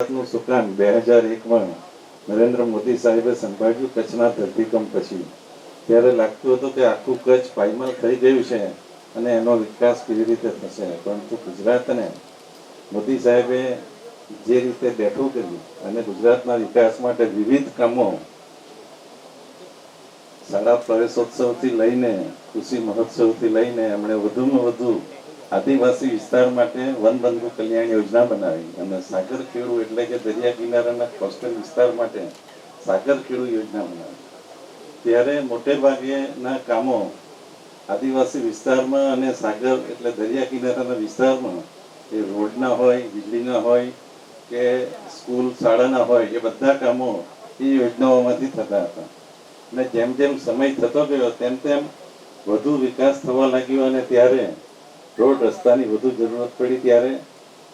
ગુજરાતનું સુકાન બે હજાર એકમાં નરેન્દ્ર મોદી સાહેબે સંભાળ્યું કચ્છના ધરતીકંપ પછી. ત્યારે લાગતું હતું કે આખું કચ્છ પાયમાલ થઈ ગયું છે અને એનો વિકાસ કેવી રીતે થશે. પરંતુ ગુજરાતને મોદી સાહેબે જે રીતે બેઠું કર્યું અને ગુજરાતના વિકાસ માટે વિવિધ કામો શાળા પ્રવેશોત્સવથી લઈને કૃષિ મહોત્સવથી લઈને એમણે વધુમાં વધુ આદિવાસી વિસ્તાર માટે વનબંધુ કલ્યાણ યોજના બનાવી અને સાગર ખેડૂ એટલે કે દરિયા કિનારાના કોસ્ટલ વિસ્તાર માટે સાગર ખેડૂ યોજના બનાવી. ત્યારે મોટે ભાગેના કામો આદિવાસી વિસ્તારમાં અને સાગર એટલે દરિયા કિનારાના વિસ્તારમાં એ રોડના હોય, વીજળીના હોય કે સ્કૂલ શાળાના હોય, એ બધા કામો એ યોજનાઓમાંથી થતા હતા. અને જેમ જેમ સમય થતો ગયો, તેમ તેમ વધુ વિકાસ થવા લાગ્યો અને ત્યારે રોડ, રસ્તાની વધુ જરૂરત પડી ત્યારે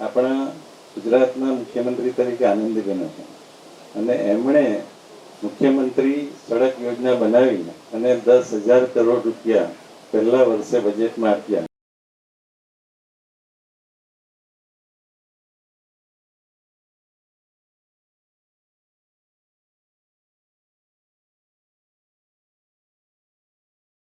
આપણા ગુજરાતના મુખ્યમંત્રી તરીકે આનંદીબેન હતા અને એમણે મુખ્યમંત્રી સડક યોજના બનાવી અને દસ હજાર કરોડ રૂપિયા પહેલા વર્ષે બજેટમાં આપ્યા.